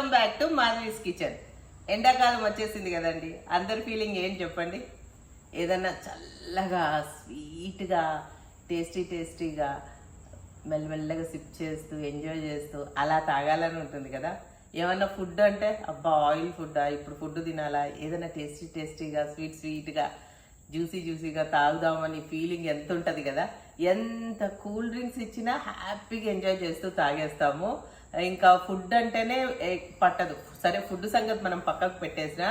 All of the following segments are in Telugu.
Welcome back to Madhavi's kitchen. ఎండాకాలం వచ్చేసింది కదండి. అందరి ఫీలింగ్ ఏం చెప్పండి? ఏదన్నా చల్లగా స్వీట్గా టేస్టీ టేస్టీగా మెల్లమెల్లగా సిప్ చేస్తూ ఎంజాయ్ చేస్తూ అలా తాగాలని ఉంటుంది కదా. ఏమన్నా ఫుడ్ అంటే అబ్బా ఆయిల్ ఫుడ్డా ఇప్పుడు ఫుడ్ తినాలా? ఏదైనా టేస్టీ టేస్టీగా స్వీట్ స్వీట్గా జ్యూసీ జ్యూసీగా తాగుదామని ఫీలింగ్ ఎంత ఉంటుంది కదా. ఎంత కూల్ డ్రింక్స్ ఇచ్చినా హ్యాపీగా ఎంజాయ్ చేస్తూ తాగేస్తాము. ఇంకా ఫుడ్ అంటేనే పట్టదు. సరే ఫుడ్ సంగతి మనం పక్కకు పెట్టేసినా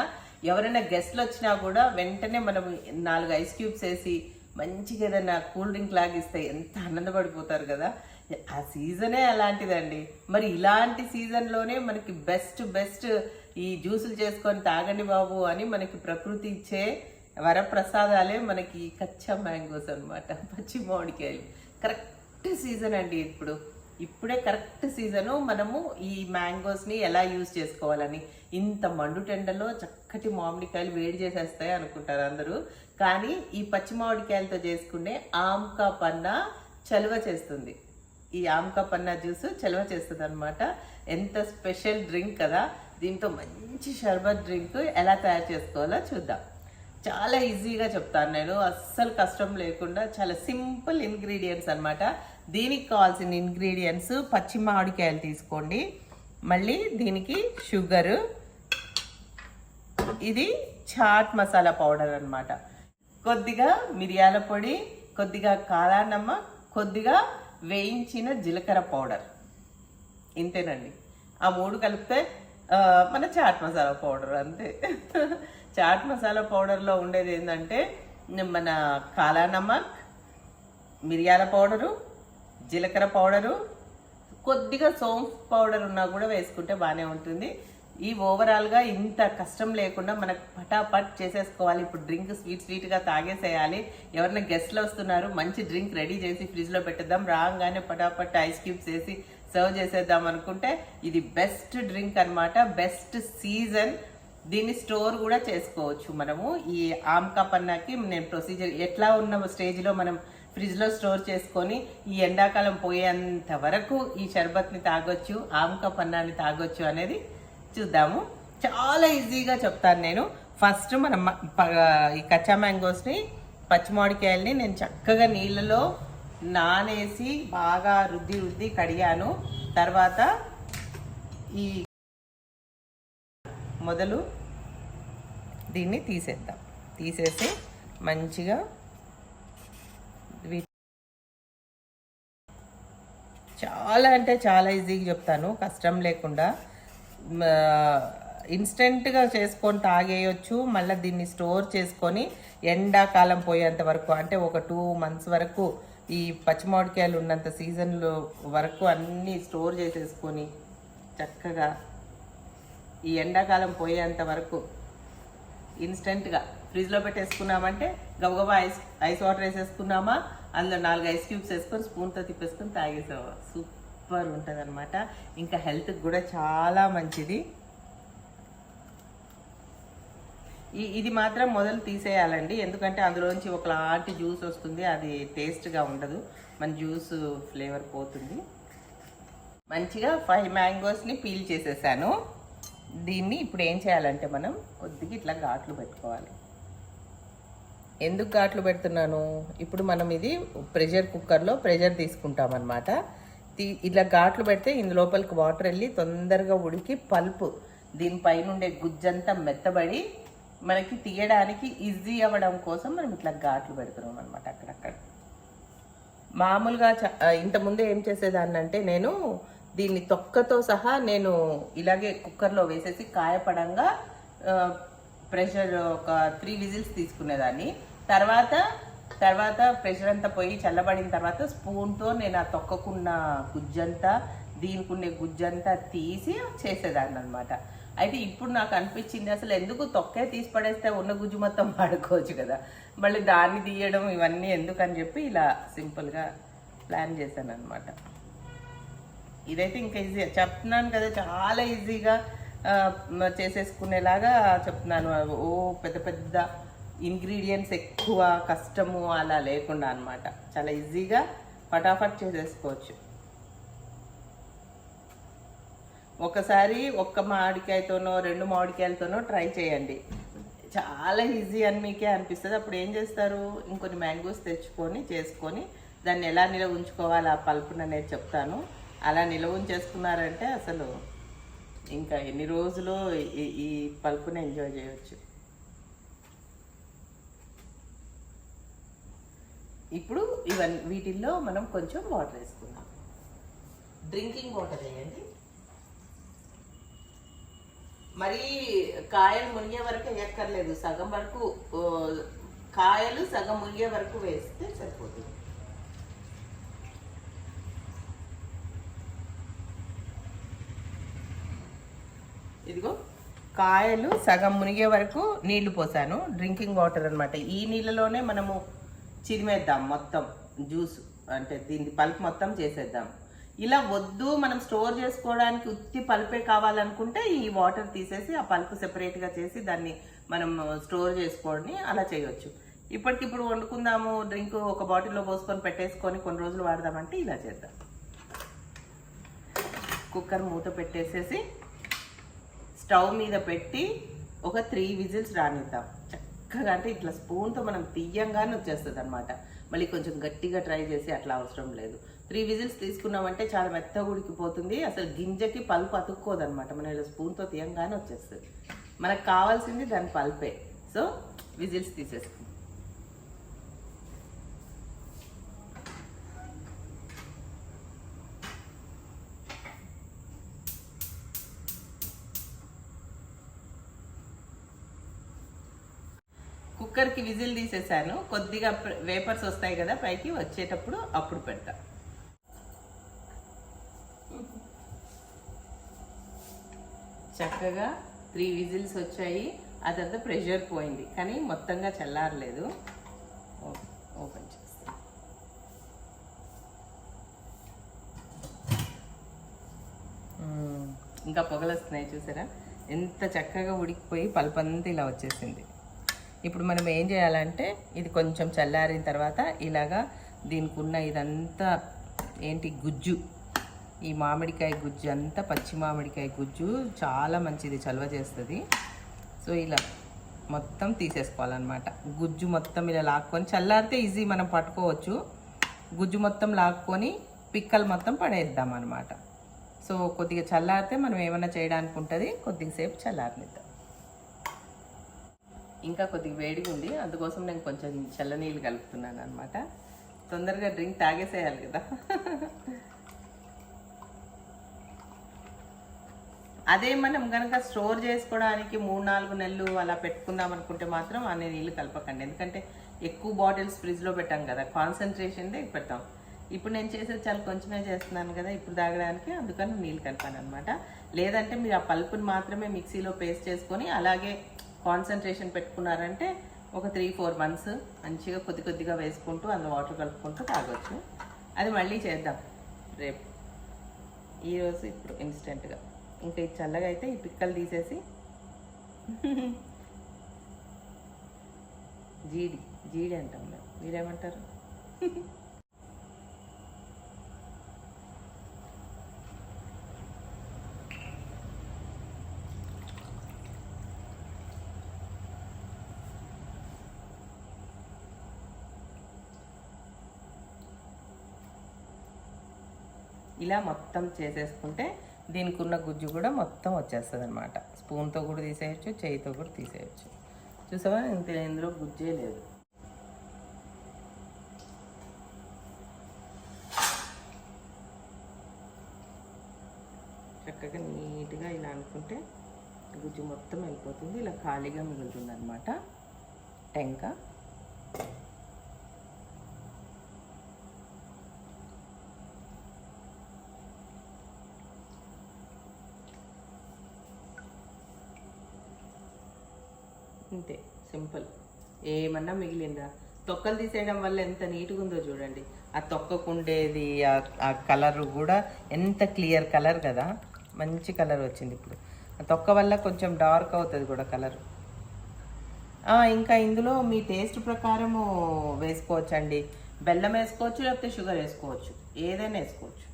ఎవరైనా గెస్ట్లు వచ్చినా కూడా వెంటనే మనం నాలుగు ఐస్ క్యూబ్స్ వేసి మంచిగా ఏదైనా కూల్ డ్రింక్ లాగిస్తే ఎంత ఆనందపడిపోతారు కదా. ఆ సీజనే అలాంటిదండి. మరి ఇలాంటి సీజన్లోనే మనకి బెస్ట్ బెస్ట్ ఈ జ్యూసులు చేసుకొని తాగండి బాబు అని మనకి ప్రకృతి ఇచ్చే వరప్రసాదాలే మనకి కచ్చా మ్యాంగోస్ అనమాట పచ్చి మామిడికాయలు కరెక్ట్ సీజన్ అండి ఇప్పుడు. ఇప్పుడే కరెక్ట్ సీజను మనము ఈ మ్యాంగోస్ని ఎలా యూజ్ చేసుకోవాలని. ఇంత మండు టెండలో చక్కటి మామిడికాయలు వేడి చేసేస్తాయి అనుకుంటారు అందరూ. కానీ ఈ పచ్చి మామిడికాయలతో చేసుకునే ఆమ్కా పన్నా చలువ చేస్తుంది. ఈ ఆమ్కా పన్నా జ్యూస్ చలువ చేస్తుంది అనమాట ఎంత స్పెషల్ డ్రింక్ కదా. దీంతో మంచి షర్బత్ డ్రింక్ ఎలా తయారు చేసుకోవాలో చూద్దాం. చాలా ఈజీగా చెప్తాను నేను. అస్సలు కష్టం లేకుండా చాలా సింపుల్ ఇంగ్రీడియంట్స్ అనమాట దీనికి కావాల్సిన ఇంగ్రీడియంట్స్ పచ్చి మామిడికాయలు తీసుకోండి. మళ్ళీ దీనికి షుగరు. ఇది చాట్ మసాలా పౌడర్ అనమాట కొద్దిగా మిరియాల పొడి కొద్దిగా కాలానమ్మ కొద్దిగా వేయించిన జీలకర్ర పౌడర్. ఇంతేనండి. ఆ మూడు కలిపితే మన చాట్ మసాలా పౌడర్ అంతే. చాట్ మసాలా పౌడర్లో ఉండేది ఏంటంటే మన కాలా నమక్ మిరియాల పౌడరు జీలకర్ర పౌడరు కొద్దిగా సోంఫ్ పౌడర్ ఉన్నా కూడా వేసుకుంటే బాగానే ఉంటుంది. ఈ ఓవరాల్గా ఇంత కష్టం లేకుండా మనకు పటాపట్ చేసేసుకోవాలి. ఇప్పుడు డ్రింక్ స్వీట్ స్వీట్గా తాగేసేయాలి. ఎవరైనా గెస్ట్లు వస్తున్నారు మంచి డ్రింక్ రెడీ చేసి ఫ్రిడ్జ్లో పెట్టేద్దాం రాగానే పటాపట్ ఐస్ క్యూబ్స్ వేసి సర్వ్ చేసేద్దాం అనుకుంటే ఇది బెస్ట్ డ్రింక్ అన్నమాట బెస్ట్ సీజన్. దీన్ని స్టోర్ కూడా చేసుకోవచ్చు మనము. ఈ ఆమ్కా పన్నాకి నేను ప్రొసీజర్ ఎట్లా ఉన్న స్టేజ్లో మనం ఫ్రిడ్జ్లో స్టోర్ చేసుకొని ఈ ఎండాకాలం పోయేంత వరకు ఈ షర్బత్ని తాగొచ్చు ఆమ్కా పన్నాన్ని తాగొచ్చు అనేది చూద్దాము. చాలా ఈజీగా చెప్తాను నేను. ఫస్ట్ మనం ఈ కచ్చా మ్యాంగోస్ని పచ్చిమామిడికాయల్ని నేను చక్కగా నీళ్ళలో నానేసి బాగా రుద్ది రుద్ది కడిగాను. తర్వాత ఈ మొదలు దీన్ని తీసేద్దాం. తీసేసి మంచిగా చాలా అంటే చాలా ఈజీగా చెప్తాను. కష్టం లేకుండా. ఇన్స్టెంట్గా చేసుకొని తాగేయచ్చు. మళ్ళీ దీన్ని స్టోర్ చేసుకొని ఎండాకాలం పోయేంత వరకు అంటే ఒక టూ మంత్స్ వరకు ఈ పచ్చిమామిడికాయలు ఉన్నంత సీజన్లో వరకు అన్నీ స్టోర్ చేసేసుకొని చక్కగా ఈ ఎండాకాలం పోయేంత వరకు ఇన్స్టెంట్గా ఫ్రిడ్జ్లో పెట్టేసుకున్నామంటే గబగబా ఐస్ ఐస్ వాటర్ వేసేసుకున్నామా? అందులో నాలుగు ఐస్ క్యూబ్స్ వేసుకొని స్పూన్తో తిప్పేసుకొని తాగేసావా. సూపర్ ఉంటుంది అనమాట ఇంకా హెల్త్కి కూడా చాలా మంచిది. ఈ ఇది మాత్రం మొదలు తీసేయాలండి. ఎందుకంటే అందులోంచి ఒకలాంటి జ్యూస్ వస్తుంది. అది టేస్ట్గా ఉండదు. మన జ్యూస్ ఫ్లేవర్ పోతుంది. మంచిగా ఫైవ్ మ్యాంగోస్ని పీల్ చేసేసాను. దీన్ని ఇప్పుడు ఏం చేయాలంటే మనం కొద్దిగా ఇట్లా ఘాట్లు పెట్టుకోవాలి. ఎందుకు ఘాట్లు పెడుతున్నాను? ఇప్పుడు మనం ఇది ప్రెషర్ కుక్కర్లో ప్రెషర్ తీసుకుంటాం అనమాట ఇట్లా ఘాట్లు పెడితే ఇందు లోపలికి వాటర్ వెళ్ళి తొందరగా ఉడికి పల్పు దీనిపైన ఉండే గుజ్జంతా మెత్తబడి మనకి తీయడానికి ఈజీ అవ్వడం కోసం మనం ఇట్లా ఘాట్లు పెడుతున్నాం అనమాట అక్కడక్కడ. మామూలుగా చ- ఇంతకుముందు ఏం చేసేదాన్ని అంటే నేను దీన్ని తొక్కతో సహా నేను ఇలాగే కుక్కర్లో వేసేసి కాయపడంగా ప్రెషర్ ఒక త్రీ విజిల్స్ తీసుకునేదాన్ని. తర్వాత తర్వాత ప్రెషర్ అంతా పోయి చల్లబడిన తర్వాత స్పూన్తో నేను ఆ తొక్కకున్న గుజ్జంతా దీనికి గుజ్జంతా తీసి చేసేదాన్ని అనమాట అయితే ఇప్పుడు నాకు అనిపించింది అసలు ఎందుకు తొక్కే తీసి పడేస్తే ఉన్న గుజ్జు మొత్తం వాడుకోవచ్చు కదా. మళ్ళీ దాన్ని తీయడం ఇవన్నీ ఎందుకు అని చెప్పి ఇలా సింపుల్గా ప్లాన్ చేశాను అనమాట ఇదైతే ఇంకా ఈజీ చెప్తున్నాను కదా చాలా ఈజీగా చేసేసుకునేలాగా చెప్తున్నాను. ఓ పెద్ద పెద్ద ఇంగ్రీడియంట్స్ ఎక్కువ కష్టము అలా లేకుండా అన్నమాట. చాలా ఈజీగా ఫటాఫట్ చేసేసుకోవచ్చు. ఒకసారి ఒక్క మామిడికాయతోనో రెండు మామిడికాయలతోనో ట్రై చేయండి. చాలా ఈజీ అని మీకే అనిపిస్తుంది. అప్పుడు ఏం చేస్తారు? ఇంకొన్ని మ్యాంగోస్ తెచ్చుకొని చేసుకొని దాన్ని ఎలా నిలవ ఉంచుకోవాలి ఆ పల్పుని అనేది చెప్తాను. అలా నిలవ ఉంచేసుకున్నారంటే అసలు ఇంకా ఎన్ని రోజులు ఈ- ఈ పల్పుని ఎంజాయ్ చేయవచ్చు ఇప్పుడు ఇవన్నీ వీటిల్లో మనం కొంచెం వాటర్ వేసుకుందాం. డ్రింకింగ్ వాటర్ వేయండి. మరి కాయలు మునిగే వరకు వేయక్కర్లేదు. సగం వరకు కాయలు సగం మునిగే వరకు వేస్తే సరిపోతుంది. ఇదిగో కాయలు సగం మునిగే వరకు నీళ్ళు పోసాను. డ్రింకింగ్ వాటర్ అన్నమాట. ఈ నీళ్ళలోనే మనము చిరిమేద్దాం మొత్తం జ్యూస్ అంటే దీన్ని పల్ప్ మొత్తం చేసేద్దాం. ఇలా వద్దు మనం స్టోర్ చేసుకోవడానికి ఉత్తి పల్పే కావాలనుకుంటే ఈ వాటర్ తీసేసి ఆ పల్ప్ సెపరేట్గా చేసి దాన్ని మనం స్టోర్ చేసుకోవడం అలా చేయొచ్చు. ఇప్పటికిప్పుడు వండుకుందాము డ్రింక్ ఒక బాటిల్లో పోసుకొని పెట్టేసుకొని కొన్ని రోజులు వాడదామంటే ఇలా చేద్దాం. కుక్కర్ మూత పెట్టేసేసి స్టవ్ మీద పెట్టి ఒక త్రీ విజిల్స్ రానిద్దాం. చక్కగా అంటే ఇట్లా స్పూన్తో మనం తీయంగానే వచ్చేస్తుంది అనమాట మళ్ళీ కొంచెం గట్టిగా ట్రై చేసి అట్లా అవసరం లేదు. త్రీ విజిల్స్ తీసుకున్నామంటే చాలా మెత్తగా ఉడికిపోతుంది. అసలు గింజకి పల్పు అతుక్కోదు అనమాట మనం ఇలా స్పూన్తో తీయంగానే వచ్చేస్తుంది. మనకు కావాల్సింది దాని పల్పే. సో విజిల్స్ తీసేసుకుంటాం కుక్కర్కి విజిల్ తీసేసాను. కొద్దిగా వేపర్స్ వస్తాయి కదా పైకి వచ్చేటప్పుడు అప్పుడు పెడతా. చక్కగా త్రీ విజిల్స్ వచ్చాయి. ఆ తర్వాత ప్రెషర్ పోయింది. కానీ మొత్తంగా చల్లారలేదు. ఓపెన్ చేస్తాను ఇంకా పొగలు వస్తున్నాయి చూసారా? ఎంత చక్కగా ఉడికిపోయి పల్పంతా ఇలా వచ్చేసింది. ఇప్పుడు మనం ఏం చేయాలంటే ఇది కొంచెం చల్లారిన తర్వాత ఇలాగా దీనికి ఉన్న ఇదంతా ఏంటి గుజ్జు. ఈ మామిడికాయ గుజ్జు అంతా పచ్చి మామిడికాయ గుజ్జు చాలా మంచిది చలవ చేస్తుంది. సో ఇలా మొత్తం తీసేసుకోవాలన్నమాట. గుజ్జు మొత్తం ఇలా లాక్కొని చల్లారితే ఈజీ మనం పట్టుకోవచ్చు. గుజ్జు మొత్తం లాక్కొని పిక్కలు మొత్తం పడేద్దాం అనమాట సో కొద్దిగా చల్లారితే మనం ఏమైనా చేయడానికి ఉంటుంది కొద్దిగా సేపు చల్లారనిద్దాం. ఇంకా కొద్దిగా వేడిగా ఉంది. అందుకోసం నేను కొంచెం చల్లనీళ్ళు కలుపుతున్నాను అనమాట తొందరగా డ్రింక్ తాగేసేయాలి కదా. అదే మనం కనుక స్టోర్ చేసుకోవడానికి మూడు నాలుగు నెలలు అలా పెట్టుకుందాం అనుకుంటే మాత్రం అనే నీళ్ళు కలపకండి. ఎందుకంటే ఎక్కువ బాటిల్స్ ఫ్రిడ్జ్లో పెట్టాం కదా కాన్సన్ట్రేషన్దే పెడతాం. ఇప్పుడు నేను చేసేది చాలా కొంచెమే చేస్తున్నాను కదా ఇప్పుడు తాగడానికి అందుకని నీళ్ళు కలిపాను అనమాట లేదంటే మీరు ఆ పల్పుని మాత్రమే మిక్సీలో పేస్ట్ చేసుకొని అలాగే కాన్సన్ట్రేషన్ పెట్టుకున్నారంటే ఒక త్రీ ఫోర్ మంత్స్ మంచిగా కొద్ది కొద్దిగా వేసుకుంటూ అందులో వాటర్ కలుపుకుంటూ తాగొచ్చు. అది మళ్ళీ చేద్దాం. రేపు. ఈరోజు ఇప్పుడు ఇన్స్టెంట్గా ఇంకా ఇది చల్లగా అయితే ఈ పిక్కలు తీసేసి జీడి జీడి అంటాం మేము. మీరేమంటారు? ఇలా మొత్తం చేసేసుకుంటే దీనికి ఉన్న గుజ్జు కూడా మొత్తం వచ్చేస్తుంది అనమాట స్పూన్తో కూడా తీసేయచ్చు చేయితో కూడా తీసేయచ్చు. చూసావా? ఇంత ఇందులో గుజ్జే లేదు. చక్కగా నీట్గా ఇలా అనుకుంటే గుజ్జు మొత్తం వెళ్ళిపోతుంది ఇలా ఖాళీగా మిగులుతుంది అనమాట టెంక. ఇంతే సింపుల్. ఏమన్నా మిగిలిందా? తొక్కలు తీసేయడం వల్ల ఎంత నీట్గా ఉందో చూడండి. ఆ తొక్కకుండేది ఆ- ఆ కలర్ కూడా ఎంత క్లియర్ కలర్ కదా మంచి కలర్ వచ్చింది ఇప్పుడు. ఆ తొక్క వల్ల కొంచెం డార్క్ అవుతుంది కూడా కలర్. ఇంకా ఇందులో మీ టేస్ట్ ప్రకారము వేసుకోవచ్చు అండి బెల్లం వేసుకోవచ్చు లేకపోతే షుగర్ వేసుకోవచ్చు. ఏదైనా వేసుకోవచ్చు.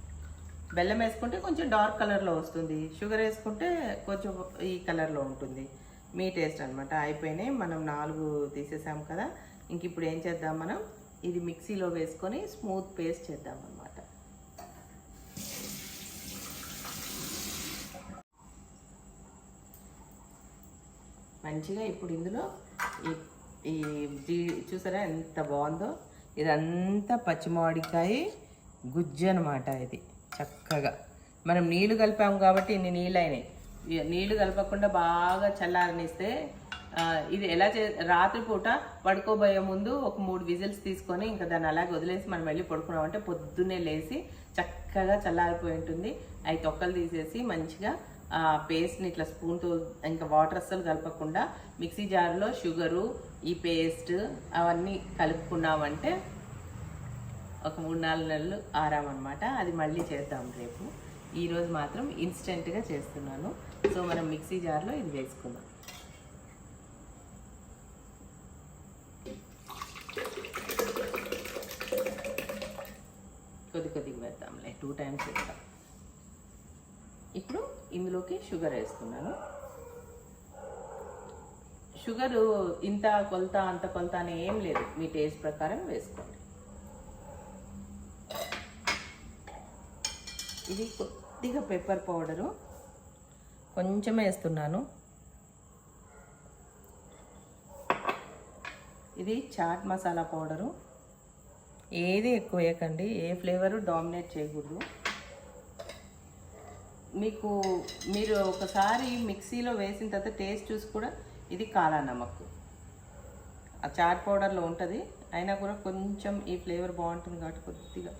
బెల్లం వేసుకుంటే కొంచెం డార్క్ కలర్లో వస్తుంది. షుగర్ వేసుకుంటే కొంచెం ఈ కలర్లో ఉంటుంది. మీ టేస్ట్ అనమాట అయిపోయినాయి. మనం నాలుగు తీసేసాం కదా. ఇంక ఇప్పుడు ఏం చేద్దాం మనం? ఇది మిక్సీలో వేసుకొని స్మూత్ పేస్ట్ చేద్దాం అనమాట మంచిగా ఇప్పుడు ఇందులో ఈ ఈ జీ చూసారా ఎంత బాగుందో? ఇదంతా పచ్చిమామిడికాయ గుజ్జు అనమాట ఇది. చక్కగా. మనం నీళ్ళు కలిపాము కాబట్టి ఇన్ని నీళ్ళు అయినాయి నీళ్ళు కలపకుండా బాగా చల్లారనిస్తే ఇది ఎలా చే రాత్రిపూట పడుకోబోయే ముందు ఒక మూడు విజిల్స్ తీసుకొని ఇంకా దాన్ని అలాగే వదిలేసి మనం వెళ్ళి పడుకున్నామంటే పొద్దున్నే లేచి చక్కగా చల్లారిపోయి ఉంటుంది. అవి తొక్కలు తీసేసి మంచిగా ఆ పేస్ట్ని ఇట్లా స్పూన్తో ఇంకా వాటర్ అస్సలు కలపకుండా మిక్సీ జార్లో షుగరు ఈ పేస్ట్ అవన్నీ కలుపుకున్నామంటే ఒక మూడు నాలుగు నెలలు ఆరామన్నమాట. అది మళ్ళీ చేద్దాం రేపు. ఈరోజు మాత్రం ఇన్స్టెంట్గా చేస్తున్నాను. సో మనం మిక్సీ జార్లో ఇది వేసుకుందాం. కొద్ది కొద్దిగా వేద్దాంలే టూ టైమ్స్ వేద్దాం. ఇప్పుడు ఇందులోకి షుగర్ వేస్తున్నాను షుగరు ఇంత కొలత అంత కొలత అని ఏం లేదు. మీ టేస్ట్ ప్రకారం వేసుకోండి. ఇది కొద్దిగా పెప్పర్ పౌడరు కొంచెం వేస్తున్నాను. ఇది చాట్ మసాలా పౌడరు. ఏది ఎక్కువ వేయకండి ఏ ఫ్లేవరు డామినేట్ చేయకూడదు. మీకు మీరు ఒకసారి మిక్సీలో వేసిన తర్వాత టేస్ట్ చూసి కూడా ఇది కాలా నమక్ ఆ చాట్ పౌడర్లో ఉంటుంది అయినా కూడా కొంచెం ఈ ఫ్లేవర్ బాగుంటుంది కాబట్టి కొద్దిగా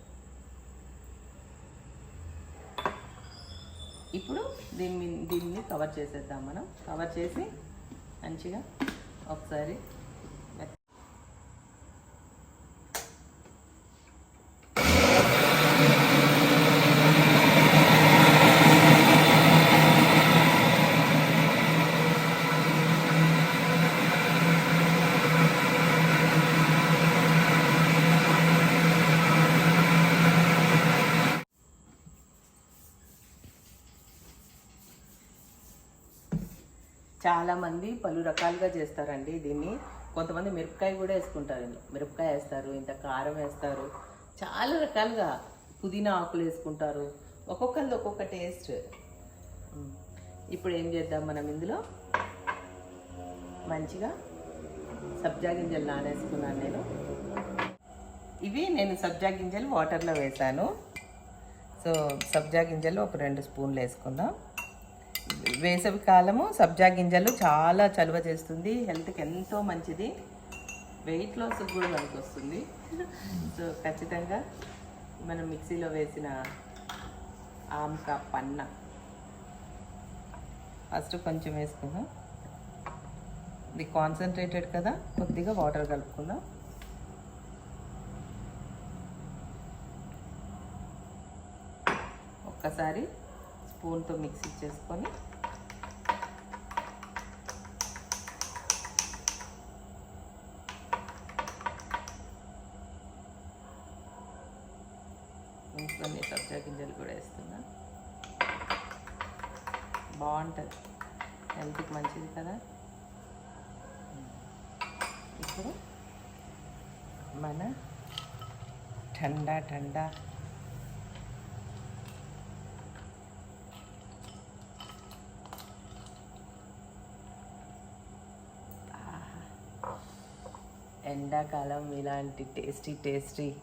ఇప్పుడు దీన్ని దీన్ని కవర్ చేసేద్దాం మనం. కవర్ చేసి మంచిగా ఒకసారి మెత్త- చాలామంది పలు రకాలుగా చేస్తారండి దీన్ని. కొంతమంది మిరపకాయ కూడా వేసుకుంటారు. మిరపకాయ వేస్తారు ఇంత కారం వేస్తారు. చాలా రకాలుగా పుదీనా ఆకులు వేసుకుంటారు. ఒక్కొక్కరిది ఒక్కొక్క టేస్ట్. ఇప్పుడు ఏం చేద్దాం మనం ఇందులో? మంచిగా సబ్జా గింజలు నానేసుకున్నాను నేను. ఇవి నేను సబ్జా గింజలు వాటర్లో వేశాను. సో సబ్జా గింజలు ఒక రెండు స్పూన్లు వేసుకుందాం. వేసవి కాలము సబ్జా గింజలు చాలా చలువ చేస్తుంది. హెల్త్కి ఎంతో మంచిది. వెయిట్ లాస్ కూడా మనకు వస్తుంది. సో ఖచ్చితంగా మనం మిక్సీలో వేసిన ఆమ్కా పన్న. ఫస్ట్ కొంచెం వేసుకుందాం. ఇది కాన్సన్ట్రేటెడ్ కదా కొద్దిగా వాటర్ కలుపుకుందాం. ఒక్కసారి స్పూన్తో మిక్సీ చేసుకొని ఇంట్లోనే సబ్జా గింజలు కూడా వేస్తున్నా. బాగుంటుంది. హెల్త్కి మంచిది కదా. ఇప్పుడు మన ఠండా ఠండా ఎండాకాలం ఇలాంటి tasty tasty.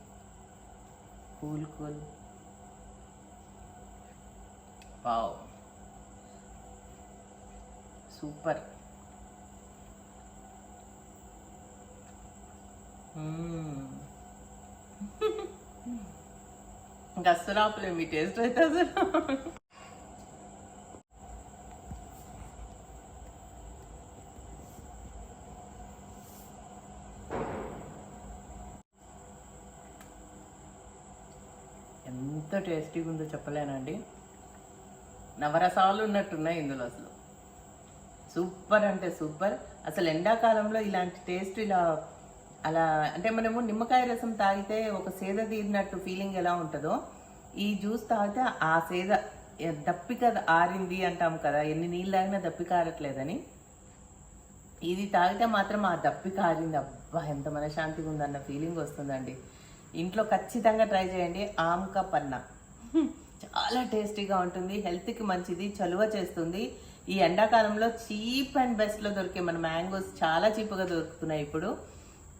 Cool cool. Wow. Super. ఇంకా అస్సలు ఆపలేము మీ టేస్ట్ అయితే అసలు ఎంత టేస్టీగా ఉందో చెప్పలేనండి నవరసాలు ఉన్నట్టున్నాయి ఇందులో అసలు. సూపర్ అంటే సూపర్. అసలు ఎండాకాలంలో ఇలాంటి టేస్ట్ ఇలా అలా అంటే మనము నిమ్మకాయ రసం తాగితే ఒక సేద తీరినట్టు ఫీలింగ్ ఎలా ఉంటుందో ఈ జ్యూస్ తాగితే ఆ సేద దప్పిక ఆరింది అంటాం కదా ఎన్ని నీళ్ళు తాగినా దప్పిక ఆరట్లేదని. ఇది తాగితే మాత్రం ఆ దప్పిక ఆరింది. అబ్బా ఎంత మనశ్శాంతిగా ఉందన్న ఫీలింగ్ వస్తుందండి. ఇంట్లో ఖచ్చితంగా ట్రై చేయండి. ఆమ్క పన్నా చాలా టేస్టీగా ఉంటుంది హెల్త్కి మంచిది చలువ చేస్తుంది. ఈ ఎండాకాలంలో చీప్ అండ్ బెస్ట్లో దొరికే మన మ్యాంగోస్ చాలా చీప్గా దొరుకుతున్నాయి ఇప్పుడు.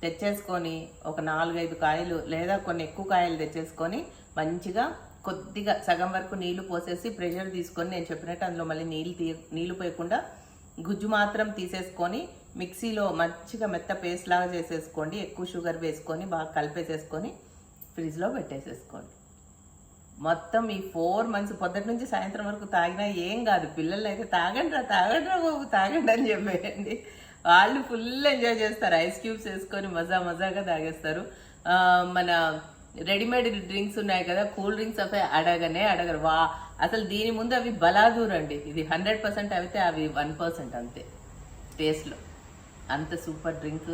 తెచ్చేసుకొని ఒక నాలుగైదు కాయలు లేదా కొన్ని ఎక్కువ కాయలు తెచ్చేసుకొని మంచిగా కొద్దిగా సగం వరకు నీళ్ళు పోసేసి ప్రెషర్ తీసుకొని నేను చెప్పినట్టు అందులో మళ్ళీ నీళ్ళు తీ నీళ్ళు పోయకుండా గుజ్జు మాత్రం తీసేసుకొని మిక్సీలో మంచిగా మెత్త పేస్ట్ లాగా చేసేసుకోండి. ఎక్కువ షుగర్ వేసుకొని బాగా కలిపేసేసుకొని ఫ్రిడ్జ్లో పెట్టేసేసుకోండి. మొత్తం ఈ ఫోర్ మంత్స్ పొద్దుటి నుంచి సాయంత్రం వరకు తాగినా ఏం కాదు. పిల్లలు అయితే తాగండి రా తాగండి రా బాబు తాగండి అని చెప్పేయండి. వాళ్ళు ఫుల్ ఎంజాయ్ చేస్తారు. ఐస్ క్యూబ్స్ వేసుకొని మజా మజాగా తాగేస్తారు. మన రెడీమేడ్ డ్రింక్స్ ఉన్నాయి కదా కూల్ డ్రింక్స్ అవి అడగనే అడగరు. వా అసలు దీని ముందు అవి బలాదూర్ అండి. ఇది హండ్రెడ్ పర్సెంట్ అయితే అవి వన్ పర్సెంట్ అంతే టేస్ట్లో. అంత సూపర్ డ్రింక్.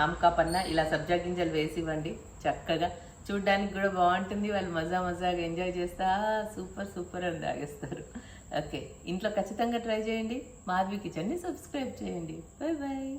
ఆమ్కా పన్న ఇలా సబ్జా గింజలు వేసి ఇవ్వండి. చక్కగా చూడ్డానికి కూడా బాగుంటుంది. వాళ్ళు మజా మజాగా ఎంజాయ్ చేస్తా. సూపర్ సూపర్ అని తాగేస్తారు. ఓకే ఇంట్లో ఖచ్చితంగా ట్రై చేయండి. మాధవి కిచెన్ని సబ్స్క్రైబ్ చేయండి. Bye bye